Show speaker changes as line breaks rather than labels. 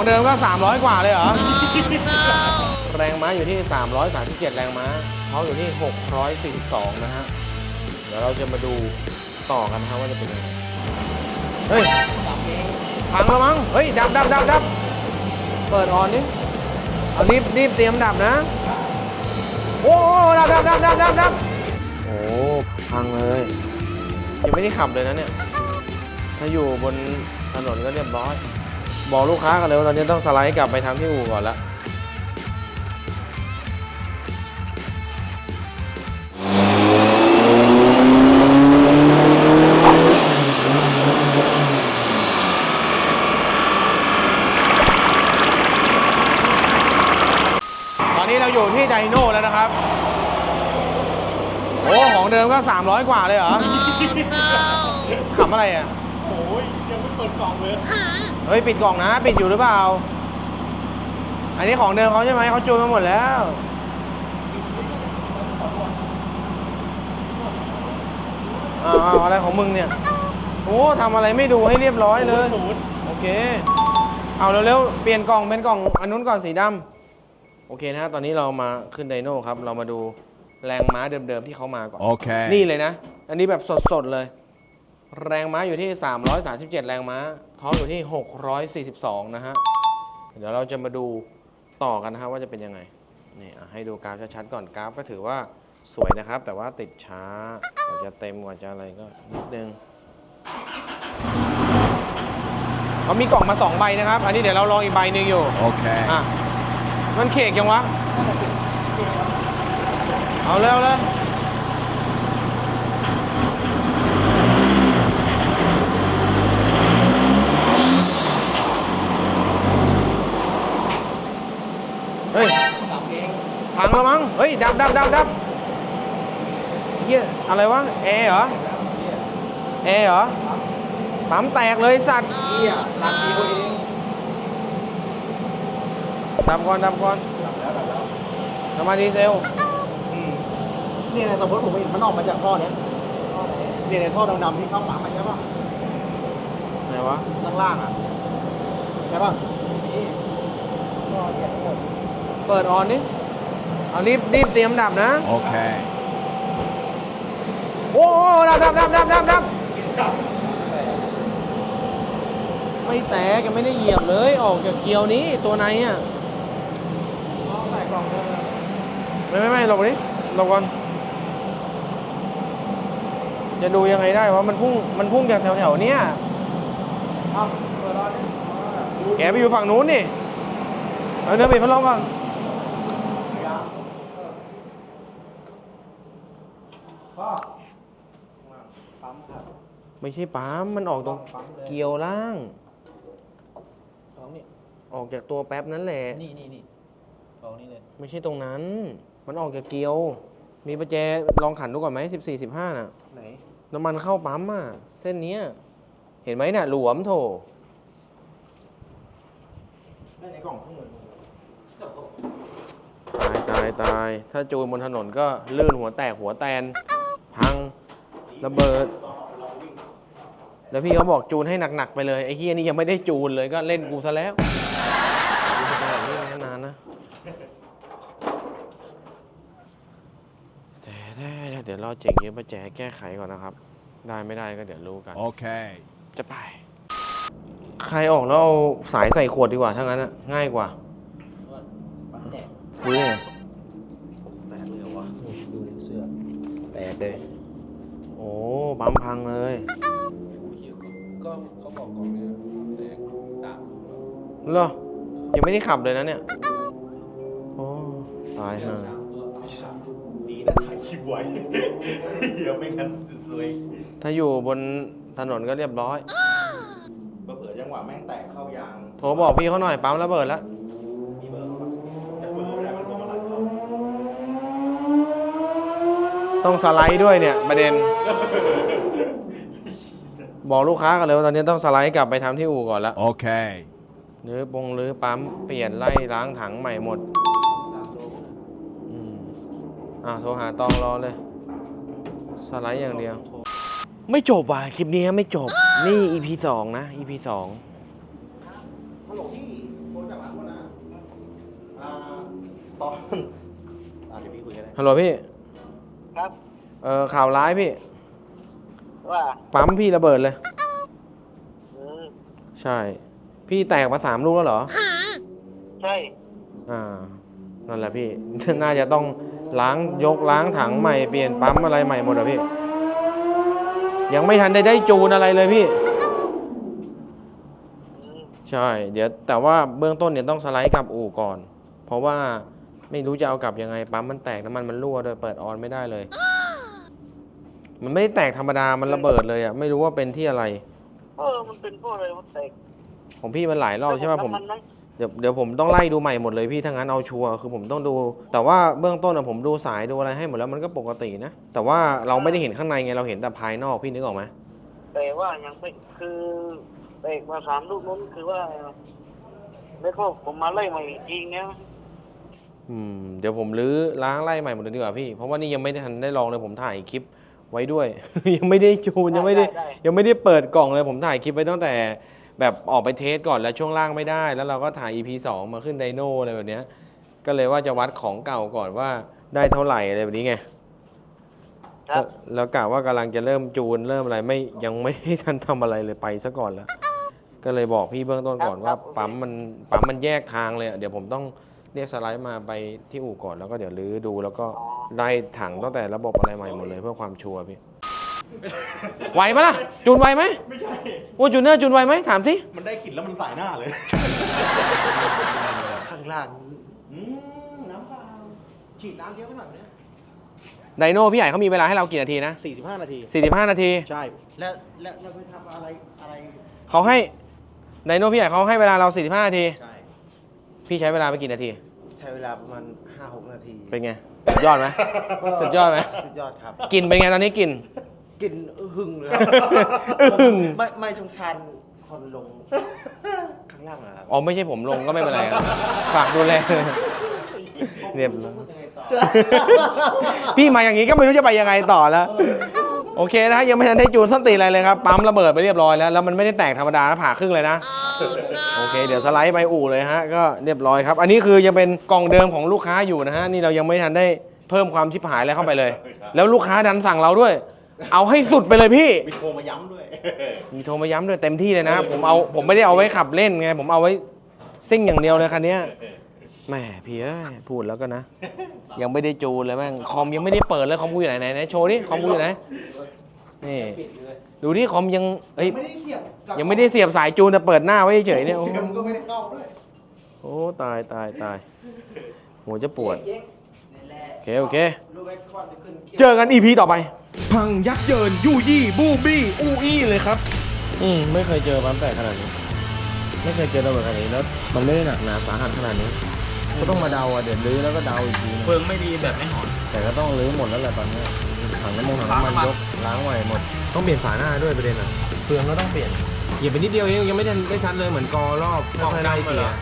ของเดิมก็ 300 กว่าเลยเหรอ แรงม้าอยู่ที่ 337 แรงม้าเขาอยู่ที่ 642 นะฮะ เดี๋ยวเราจะมาดูต่อกันนะครับว่าจะเป็นยังไง เฮ้ย พังแล้วมั้ง เฮ้ย ดับดับดับดับเปิดออนดิเอารีบรีบเตรียมดับนะ โอ้ดับดับดับดับดับดับโอ้พังเลยยังไม่ได้ขับเลยนะเนี่ย ถ้าอยู่บนถนนก็เรียบร้อย บอกลูกค้ากันเลยว่าตอนนี้ต้องสไลด์กลับไปทำที่อู่ก่อนละตอนนี้เราอยู่ที่ไดโน่แล้วนะครับ โอ้ ของเดิมก็ 300 กว่าเลยเหรอ ขำอะไรอะ
โอ้ยยังไม่ เปิดกล่องเลย
เฮ้ยปิดกล่องนะ ปิดอยู่หรือเปล่า อันนี้ของเดิมเขาใช่ไหมเขาจูนมาหมดแล้วอ้าวอ้าวอะไรของมึงเนี่ย โอ้ทำอะไรไม่ดูให้เรียบร้อยเลย
ศูนย์
โอเค เอาเร็วๆ เปลี่ยนกล่องเป็นกล่องอันนู้นก่อนสีดำโอเคนะฮะตอนนี้เรามาขึ้นไดโน่ครับ เรามาดูแรงม้าเดิมๆที่เขามาก่อน
Okay.
นี่เลยนะ อันนี้แบบสดๆเลย แรงม้าอยู่ที่ 337 แรงม้าท้องอยู่ที่ 642 นะฮะ เดี๋ยวเราจะมาดูต่อกันนะครับว่าจะเป็นยังไง นี่อะให้ดูกราฟชัดๆก่อนกราฟก็ถือว่าสวยนะครับ แต่ว่าติดช้ากว่าจะเต็มกว่าจะอะไรก็นิดนึงเขามีกล่องมา 2 ใบนะครับ อันนี้เดี๋ยวเราลองอีกใบหนึ่งอยู่
Okay.
อะ มันเขกยังวะ เอาเร็วเลย เฮ้ย
ดับเอง
พังแล้วมั้ง เฮ้ย ดับดับดับดับเฮียอะไรวะแอร์เหรอแอร์เหรอปั๊มแตกเลยสัตว์
เฮียดับดีกว่าเอง
ดับก่อนดับก่อน
ดับแล้วดับแล้ว
น้ำมันดีเซล
อืมนี่นะสมมติผมเห็นมันออกมาจากท่อเนี้ยเนี่ยในท่อดำๆที่เข้าปั๊มมันใช่ป่ะ
ไหนวะ
ข้างล่างอะใช่ป่ะนี่ท่อเนี่ยทั้งหมด
เปิดออนดิ เอารีบรีบเตรียมดับนะ
Okay.
โอ้ดับดับดับดับดับดับ
ดับ
ไม่แตกยังไม่ได้เหยียบเลย ออกจากเกียวนี้ตัวในอะ
ท่อใส่กล่องเลย
ไม่ไม่ไม่หลบดิหลบก่อนจะดูยังไงได้ว่ามันพุ่งมันพุ่งจากแถวแถวๆเนี้ย
เอาเปิดรอดิ
แกไปอยู่ฝั่งนู้นนี่เอาเนื้อไปดพัดลมก่อน
พ่อปั๊มครับ
ไม่ใช่ปั๊มมันออกตรง
ปั๊มเลย
เกียวล่าง
ของนี่
ออกจากตัวแป๊บนั้นแหละ
นี่นี่นี่ของนี่เลย
ไม่ใช่ตรงนั้น มันออกจากเกียว มีประแจลองขันดูก่อนไหมสิบสี่สิบห้าน่ะ
ไหน
น้ำมันเข้าปั๊มอะ เส้นเนี้ย เห็นไหมเนี่ยหลวมโถ
ได้ในกล่องทั้งหมด
ตายตายตาย ถ้าจูนบนถนนก็ลื่นหัวแตกหัวแตน พัง ระเบิด แล้วพี่เขาบอกจูนให้หนักๆไปเลยไอ้เฮียนี่ยังไม่ได้จูนเลยก็เล่นกูซะแล้วนี่นานนะแต่เดี๋ยวเราเจ๋งเยอะประแจแก้ไขก่อนนะครับ ได้ไม่ได้ก็เดี๋ยวรู้กัน
Okay.
จะไป ใครออกแล้วเอาสายใส่ขวดดีกว่าถ้างั้นอะง่ายกว่า
ปั๊มแตก
รู้ได้ไง
แตกเลยเหรอวะดูดิเสื้อ
แตกเลย โอ้ปั๊มพังเลย เหรอ ยังไม่ได้ขับเลยนะเนี่ย โอ้ ตายฮะ
ดีนะถ่ายคลิปไว้เดี๋ยวไม่งั้นสวย
ถ้าอยู่บนถนนก็เรียบร้อย
เผื่อจังหวะแม่งแตกเข้ายาง
โทรบอกพี่เขาหน่อยปั๊มระเบิดแล้ว
มีเบอร์เขาปะแต่เบอร์เขาไม่ได้มันโทรมาหลายรอบ
ต้องสไลด์ด้วยเนี่ยประเด็น บอกลูกค้ากันเลยว่าตอนนี้ต้องสไลด์กลับไปทำที่อู่ก่อนละ
Okay.
หรือปงหรือปั๊มเปลี่ยนไล่ล้างถังใหม่หมดอืมอ่าโทรหาตองรอเลย สไลด์อย่างเดียว ไม่จบว่ะคลิปนี้ไม่จบ นี่ EP สองนะ EP สอง
ฮัลโหลพี่โทรจากร้านคนนะอ่าตอนอ่าเดี๋ยวพี่คุยกันได้
ฮัลโหลพี่
ครับ
เออข่าวร้ายพี่
ว่า
ปั๊มพี่ระเบิดเลย
อืม
ใช่ พี่แตกมาสามลูกแล้วเหรอ
ใช่
อ่า นั่นแหละพี่ น่าจะต้องล้างยกล้างถังใหม่เปลี่ยนปั๊มอะไรใหม่หมดอะพี่ ยังไม่ทันได้ได้จูนอะไรเลยพี่
อืม
ใช่ เดี๋ยวแต่ว่าเบื้องต้นเนี่ยต้องสไลด์กลับอู่ก่อน เพราะว่าไม่รู้จะเอากลับยังไงปั๊มมันแตกน้ำมันมันรั่วโดยเปิดออนไม่ได้เลย มันไม่ได้แตกธรรมดามันระเบิดเลยอะไม่รู้ว่าเป็นที่อะไร
เออ มันเป็นเพราะอะไรมันแตก
ของพี่มันหลายรอบใช่ไหมผม
น้ำนไห
เดี๋ยวเดี๋ยวผมต้องไล่ดูใหม่หมดเลยพี่ถ้างั้นเอาชัวร์คือผมต้องดู แต่ว่าเบื้องต้นอะผมดูสายดูอะไรให้หมดแล้วมันก็ปกตินะ แต่ว่าเราไม่ได้เห็นข้างในไงเราเห็นแต่ภายนอกพี่นึกออกไหม
แต่ว่ายังไม่คือแตกมาสามลูกนู้นคือว่า แล้วก็ผมมาไล่มาอีกทีเนี้ย
อืมเดี๋ยวผมรื้อล้างไล่ใหม่หมดเลยดีกว่าพี่ เพราะว่านี่ยังไม่ได้ทันได้ลองเลยผมถ่ายคลิปไว้ด้วย ยังไม่ได้จูนยังไม่ได้ ยังไม่ได้เปิดกล่องเลยผมถ่ายคลิปไว้ตั้งแต่ แบบออกไปเทสก่อนแล้วช่วงล่างไม่ได้ แล้วเราก็ถ่าย EP 2 มาขึ้นไดโน่อะไรแบบเนี้ย ก็เลยว่าจะวัดของเก่าก่อนว่าได้เท่าไหร่อะไรแบบนี้ไง
ครับ
แล้วกะว่ากำลังจะเริ่มจูนเริ่มอะไรไม่ยังไม่ได้ทันทำอะไรเลยไปซะก่อนแล้ว ก็เลยบอกพี่เบื้องต้นก่อนว่าปั๊มมันปั๊มมันแยกทางเลยอะเดี๋ยวผมต้องเรียกสไลด์มาไปที่อู่ก่อนแล้วก็เดี๋ยวรื้อดูแล้วก็ไล่ถังตั้งแต่ระบบอะไรใหม่หมดเลยเพื่อความชัวร์พี่ ไหวปะล่ะ จูนไหวไหม
ไม่ใช่
ว่าจูนเนอร์จูนไหวไหมถามสิ
มันได้กลิ่นแล้วมันสายหน้าเลย ข้างล่างอืมน้ำเปล่าฉีดน้ำเยอะไปหน่อยเนี่ย
ไดโน่พี่ใหญ่เขามีเวลาให้เรากี่นาทีนะ
45 นาที
45 นาที
ใช่ แล้วแล้วเราไปทำอะไรอะไร
เขาให้ไดโน่พี่ใหญ่เขาให้เวลาเรา 45 นาที
ใช่
พี่ใช้เวลาไปกี่นาที
ใช้เวลาประมาณ 5-6 นาที
เป็นไงสุดยอดไหมสุดยอดไหม
สุดยอดครับ
กลิ่นเป็นไงตอนนี้กลิ่น
กลิ่นอื้อหึงเลย
อื้อหึง
ไม่ไม่สงสารคนลงข้างล่างอะครับ
อ๋อไม่ใช่ผมลงก็ไม่เป็นไรครับฝากดูแล เรียบร้อย
พูดยังไงต่อ
พี่มาอย่างนี้ก็ไม่รู้จะไปยังไงต่อแล้ว โอเคนะยังไม่ทันได้จูนส้นตีนอะไรเลยครับปั๊มระเบิดไปเรียบร้อยแล้วแล้วมันไม่ได้แตกธรรมดานะผ่าครึ่งเลยนะโอเค เดี๋ยวสไลด์ไปอู่เลยฮะก็เรียบร้อยครับ อันนี้คือยังเป็นกล่องเดิมของลูกค้าอยู่นะฮะนี่เรายังไม่ทันได้เพิ่มความชิบหายอะไรเข้าไปเลย แล้วลูกค้าดันสั่งเราด้วย เอาให้สุดไปเลยพี่
มีโทรมาย้ำด้วย
มีโทรมาย้ำด้วยเต็มที่เลยนะ ผมเอาผมไม่ได้เอาไว้ขับเล่นไง ผมเอาไว้ซิ่งอย่างเดียวเลยคันเนี้ยแหมพี่เอ้ยพูดแล้วก็นะ ยังไม่ได้จูนเลยแม่งคอมยังไม่ได้เปิดเลยคอมกูอยู่ไหนไหนไหนโชว์ดิคอมกูอยู่ไหนนี่ ดูดิคอมยังเอ้ย
ไม่ได้เสียบกับ
ยังไม่ได้เสียบสายจูนแต่เปิดหน้าไว้เฉยๆเนี่ยโอ้
เข็มก็ไม่ได้เข้าด้วย
โอ้ตายตายตายหัวจะปวด
เย้นี่แหละ
โอเคโอเค
รู้ไหมก่อนจะขึ้นคลิป
เจอกันอีพีต่อไป พังยักเยินยูยี่บูบี้อูอี้เลยครับ อืมไม่เคยเจอปั๊มแตกขนาดนี้ ไม่เคยเจอระเบิดขนาดนี้แล้ว มันไม่ได้หนักหนาสาหัสขนาดนี้ ก็ต้องมาเดาอะเดี๋ยวรื้อแล้วก็เดาอีกทีนึง
เฟิงไม่ดีแบบไม่หอน
แต่ก็ต้องรื้อหมดแล้วแหละตอนเนี้ยถังน้ำมันถังน้ำมัน
ล้างน้ำมัน
ยกล้างใหม่หมด ต้องเปลี่ยนฝาหน้าด้วยประเด็นอะเปลืองก็ต้องเปลี่ยนเหยียบไปนิดเดียวเองยังไม่ได้ได้ชัดเลยเหมือนกอรอบค่อยๆไล่เกียร์